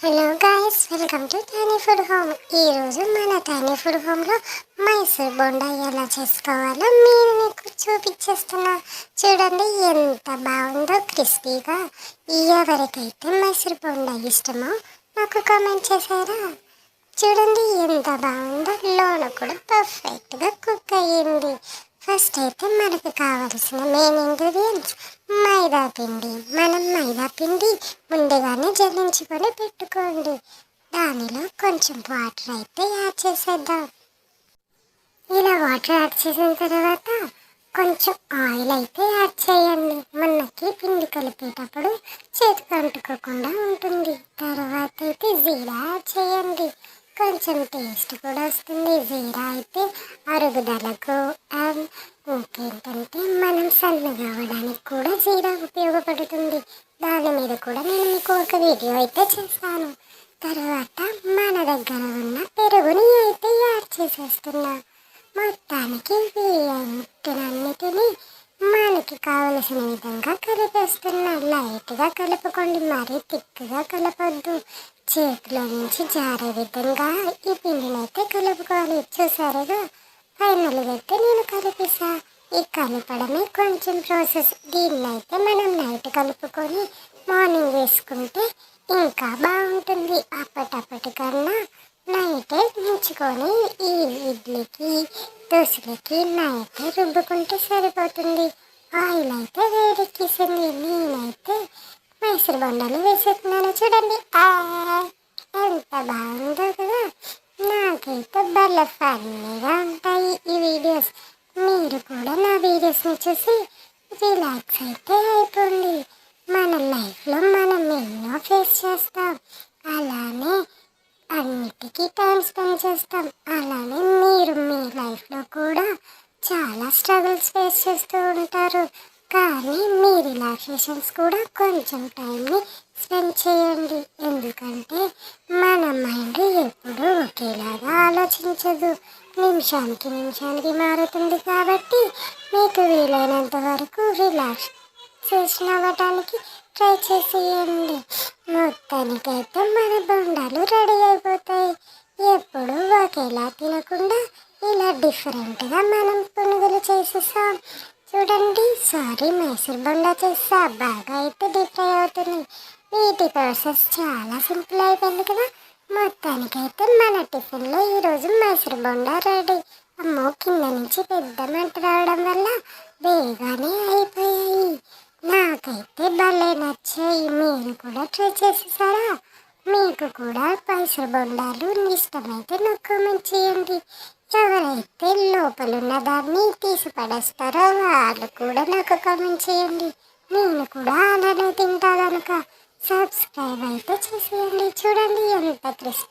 Hello guys welcome to Tani food home ఈరోజు మన టానీ food హోమ్లో మైసూర్ బొండా ఎలా చేసుకోవాలో నేను మీకు చూపించేస్తున్నా. చూడండి ఎంత బాగుందో క్రిస్పీగా. ఎవరికైతే మైసూర్ బొండా ఇష్టమో నాకు కామెంట్ చేశారా? చూడండి ఎంత బాగుందో లోన కూడా పర్ఫెక్ట్గా కుక్ అయ్యింది. ఫస్ట్ అయితే మనకు కావలసిన మెయిన్ ఇంగ్రీడియంట్స్ మైదా పిండి మనం మైదా పిండి ముందుగానే జల్లించుకొని పెట్టుకోండి. దానిలో కొంచెం వాటర్ అయితే యాడ్ చేసేద్దాం. ఇలా వాటర్ యాడ్ చేసిన తర్వాత కొంచెం ఆయిల్ అయితే యాడ్ చేయండి. మనకి పిండి కలిపేటప్పుడు చేతికి అంటుకోకుండా ఉంటుంది. తర్వాత అయితే జీరా యాడ్ చేయండి. కొంచెం టేస్ట్ కూడా వస్తుంది. జీరా అయితే అరుగుదలకు ఇంకేంటంటే మనం సన్నగా అవ్వడానికి కూడా జీరా ఉపయోగపడుతుంది. దాని మీద కూడా నేను మీకు ఒక వీడియో అయితే చేస్తాను తర్వాత మన దగ్గర ఉన్న పెరుగుని అయితే యాడ్ చేసేస్తున్నా. మొత్తానికి వీటన్నిటిని కావలసిన విధంగా కలిపేస్తున్నా. లైట్గా కలుపుకోండి. మరీ తిక్కుగా కలపొద్దు. చేతిలో నుంచి జారే విధంగా ఈ పిండినైతే అయితే కలుపుకోవాలి. చూసారుగా? ఫైనల్గా అయితే నేను కలిపేసా. ఈ కలపడమే కొంచెం ప్రాసెస్. దీన్ని అయితే మనం నైట్ కలుపుకొని మార్నింగ్ వేసుకుంటే ఇంకా బాగుంటుంది. అప్పటప్పటికన్నా నైటే ఉంచుకొని ఈ ఇడ్లీకి దోశలకి నైట్ రుబ్బుకుంటే సరిపోతుంది. ఆయిల్ అయితే వేడెక్కేసింది నేనైతే మైసూర్ బొండాలు వేసేస్తున్నాను చూడండి. ఎంత బాగుందో కదా. నాకైతే భలే ఫన్నీగా ఉంటాయి ఈ వీడియోస్. మీరు కూడా నా వీడియోస్ని చూసి రిలాక్స్ అయితే అయిపోండి. మన లైఫ్లో మనం ఎన్నో ఫేస్ చేస్తాం. అలానే అన్నిటికీ టైం స్పెండ్ చేస్తాం. అలానే మీరు మీ లైఫ్లో కూడా చాలా స్ట్రగుల్స్ ఫేస్ చేస్తూ ఉంటారు. కానీ మీ రిలాక్సేషన్స్ కూడా కొంచెం టైంని స్పెండ్ చేయండి. ఎందుకంటే మన మైండ్ ఎప్పుడూ ఒకేలాగా ఆలోచించదు. నిమిషానికి నిమిషానికి మారుతుంది కాబట్టి మీకు వీలైనంత వరకు రిలాక్స్ చేసిన అవ్వటానికి ట్రై చేసేయండి. మొత్తానికైతే మన బొండాలు రెడీ అయిపోతాయి. ఎప్పుడు ఒకేలా తినకుండా ఇలా డిఫరెంట్గా మనం పునుగులు చేసేసాం. చూడండి సారీ మైసూర్ బొండా చేసా బాగా అయితే డీప్ ఫ్రై అవుతుంది. వీటి ప్రాసెస్ చాలా సింపుల్ అయిపోయింది కదా. మొత్తానికైతే మన టిఫిన్లో ఈరోజు మైసూర్ బొండా రెడీ. అమ్మో కింద నుంచి పెద్ద మంట రావడం వల్ల వేగానే అయిపోయాయి. నాకైతే భలే నచ్చాయి. మీరు కూడా ట్రై చేసేసారా? మీకు కూడా పైసల బొండాలు ఇష్టమైతే నాకు కామెంట్ చేయండి. ఎవరైతే లోపల ఉన్న దాన్ని తీసి పడేస్తారో వాళ్ళు కూడా నాకు కామెంట్ చేయండి. నేను కూడా అలానే తింటా కనుక సబ్స్క్రైబ్ అయితే చేసేయండి. చూడండి ఎంత క్రిస్పీ